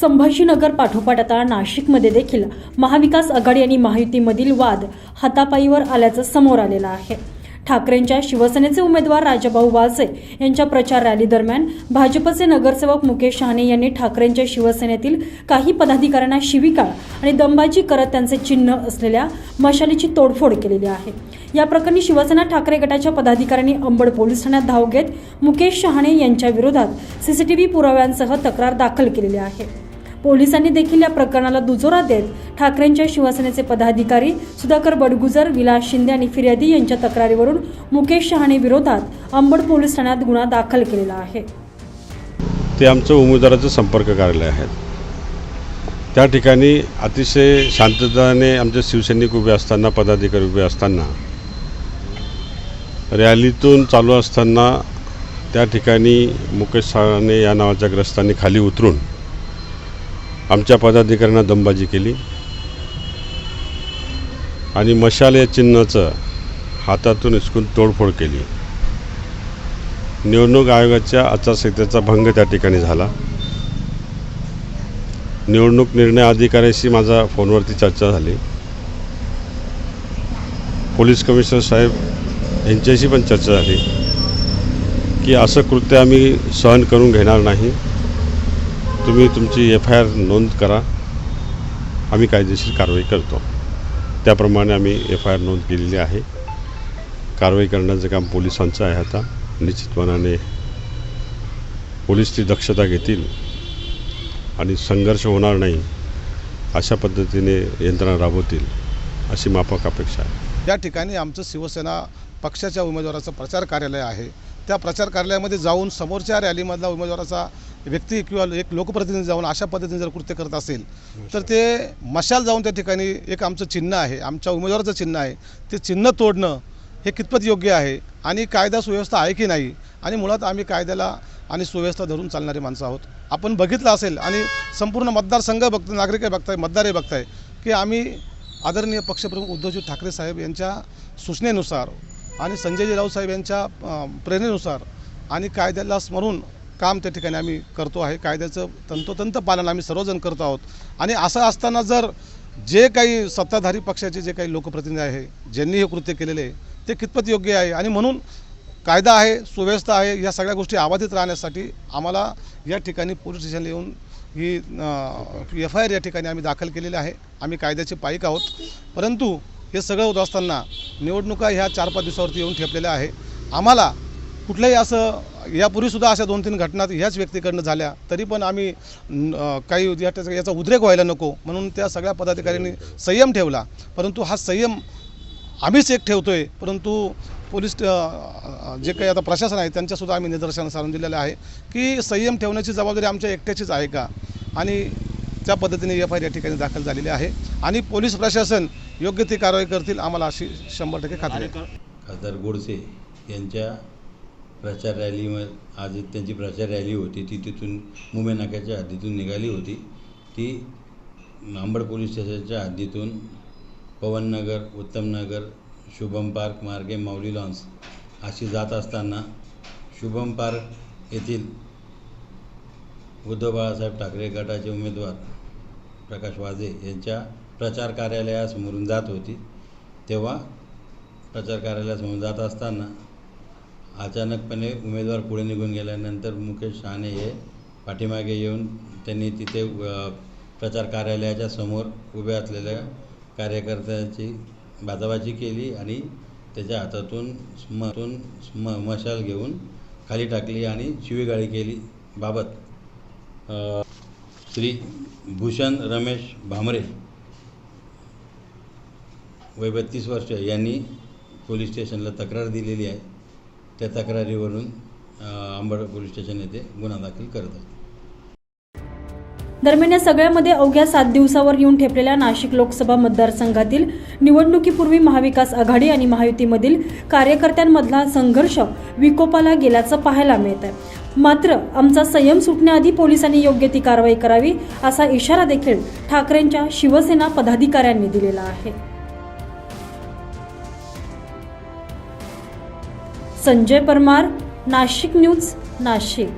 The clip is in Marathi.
संभाजीनगर पाठोपाठ आता नाशिकमध्ये देखील महाविकास आघाडी आणि महायुतीमधील वाद हातापायीवर आल्याचं समोर आलेलं आहे. ठाकरेंच्या शिवसेनेचे उमेदवार राजाभाऊ वाजे यांच्या प्रचार रॅली दरम्यान भाजपचे नगरसेवक मुकेश शहाणे यांनी ठाकरेंच्या शिवसेनेतील काही पदाधिकाऱ्यांना शिविका आणि दंबाजी करत त्यांचे चिन्ह असलेल्या मशालीची तोडफोड केलेली आहे. या प्रकरणी शिवसेना ठाकरे गटाच्या पदाधिकाऱ्यांनी अंबड पोलीस ठाण्यात धाव घेत मुकेश शहाणे यांच्या विरोधात सीसीटीव्ही पुराव्यांसह तक्रार दाखल केलेली आहे. पोलिसांनी देखील या प्रकरणाला दुजोरा देत ठाकरेंच्या शिवसेनेचे पदाधिकारी सुधाकर बडगुजर विलास शिंदे आणि फिर्यादी यांच्या तक्रारीवरून मुकेश शहाणे विरोधात अंबड पोलीस ठाण्यात गुन्हा दाखल केलेला आहे. ते आमचं उमेदवाराचं संपर्क कार्यालय आहेत. त्या ठिकाणी अतिशय शांतताने आमचे शिवसैनिक उभे असताना पदाधिकारी उभे असताना रॅलीतून चालू असताना त्या ठिकाणी मुकेश साळाने या नावाच्या ग्रस्तांनी खाली उतरून आमच्या पदाधिकाऱ्यांना दमबाजी केली. आणि मशाल या चिन्हाचं हातातून हिसकून तोडफोड केली. निवडणूक आयोगाच्या आचारसंहितेचा भंग त्या ठिकाणी झाला. निवडणूक निर्णय अधिकाऱ्याशी माझा फोनवरती चर्चा झाली. पोलीस कमिशनर साहेब यांच्याशी पण चर्चा झाली की असं कृत्य आम्ही सहन करून घेणार नाही. तुम्ही तुमची एफ आय आर नोंद करा. आम्ही कायदेशीर कारवाई करतो. त्याप्रमाणे आम्ही एफ आय आर नोंद केलेली आहे. कारवाई करण्याचं काम पोलिसांचं आहे आता. निश्चितपणाने पोलीस ती दक्षता घेतील आणि संघर्ष होणार नाही अशा पद्धतीने यंत्रणा राबवतील अशी माफक अपेक्षा आहे. या ठिकाणी आमचं शिवसेना पक्षाच्या उमेदवाराचं प्रचार कार्यालय आहे त्या प्रचार कार्यालयामध्ये जाऊन समोरच्या रॅलीमधला उमेदवाराचा व्यक्ती किंवा एक लोकप्रतिनिधी जाऊन अशा पद्धतीने जर कृत्य करत असेल तर ते मशाल जाऊन त्या ठिकाणी एक आमचं चिन्ह आहे आमच्या उमेदवाराचं चिन्ह आहे. ते चिन्ह तोडणं हे कितपत योग्य आहे आणि कायदा सुव्यवस्था आहे की नाही? आणि मुळात आम्ही कायद्याला आणि सुव्यवस्था धरून चालणारी माणसं आहोत. आपण बघितलं असेल आणि संपूर्ण मतदारसंघ बघतो नागरिक बघताय मतदारही बघताय की आम्ही आदरणीय पक्षप्रमुख उद्धवजी ठाकरे साहेब यांच्या सूचनेनुसार आणि संजयजी राऊत साहेब यांच्या प्रेरणेनुसार आणि कायद्याला स्मरून काम त्या ठिकाणी आम्ही करतो आहे. कायद्याचं तंतोतंत पालन आम्ही सर्वजण करतो आहोत. आणि असं असताना जर जे काही सत्ताधारी पक्षाचे जे काही लोकप्रतिनिधी आहे ज्यांनी हे कृत्य केलेले आहे ते कितपत योग्य आहे? आणि म्हणून कायदा आहे सुव्यवस्था आहे या सगळ्या गोष्टी अबाधित राहण्यासाठी आम्हाला या ठिकाणी पोलीस स्टेशनला येऊन ही एफ आय आर या ठिकाणी आम्ही दाखल केलेली आहे. आम्ही कायद्याचे पाईक आहोत. परंतु हे सगळं होत असताना निवडणुका ह्या चार पाच दिवसावरती येऊन ठेपलेल्या आहे. आम्हाला कुठलंही असं यापूर्वीसुद्धा अशा दोन तीन घटना ह्याच व्यक्तीकडनं झाल्या तरी पण आम्ही काही याचा उद्रेक व्हायला नको म्हणून त्या सगळ्या पदाधिकाऱ्यांनी संयम ठेवला. परंतु हा संयम आम्हीच एक ठेवतो आहे परंतु पोलीस जे काही आता प्रशासन आहे त्यांच्यासुद्धा आम्ही निदर्शनास आणून दिलेलं आहे की संयम ठेवण्याची जबाबदारी आमच्या एकट्याचीच आहे का? आणि त्या पद्धतीने एफ आय या ठिकाणी दाखल झालेली आहे. आणि पोलीस प्रशासन योग्य ती कारवाई करतील आम्हाला अशी शंभर टक्के खात्री खासदार गोडसे यांच्या प्रचार रॅलीमध्ये आज त्यांची प्रचार रॅली होती ती तिथून मुंबई नाक्याच्या हद्दीतून निघाली होती. ती आंबड पोलीस स्टेशनच्या हद्दीतून पवननगर उत्तमनगर शुभम पार्क मार्गे माऊली लॉन्स अशी जात असताना शुभम पार्क येथील उद्धव बाळासाहेब ठाकरे गटाचे उमेदवार प्रकाश वाजे यांच्या प्रचार कार्यालयासमोरून जात होती. तेव्हा प्रचार कार्यालयासमोर जात असताना अचानकपणे उमेदवार पुढे निघून गेल्यानंतर मुकेश शहाणे हे पाठीमागे येऊन त्यांनी तिथे प्रचार कार्यालयाच्या समोर उभे असलेल्या कार्यकर्त्यांची बाजाबाजी केली आणि त्याच्या हातातून स्मतून स्म मशाल घेऊन खाली टाकली आणि शिवीगाळी केली बाबत श्री भूषण रमेश भामरे वय बत्तीस वर्ष यांनी पोलीस स्टेशनला तक्रार दिलेली आहे. त्या तक्रारीवरून अ, अंबड पोलीस स्टेशन येथे गुन्हा दाखल करत आहे. दरम्यान या सगळ्यामध्ये अवघ्या सात दिवसावर येऊन ठेपलेल्या नाशिक लोकसभा मतदारसंघातील निवडणुकीपूर्वी महाविकास आघाडी आणि महायुतीमधील कार्यकर्त्यांमधला संघर्ष विकोपाला गेल्याचं पाहायला मिळत आहे मात्र आमचा संयम सुटण्याआधी पोलिसांनी योग्य ती कारवाई करावी असा इशारा देखील ठाकरेंच्या शिवसेना पदाधिकाऱ्यांनी दिलेला आहे. संजय परमार नाशिक न्यूज नाशिक.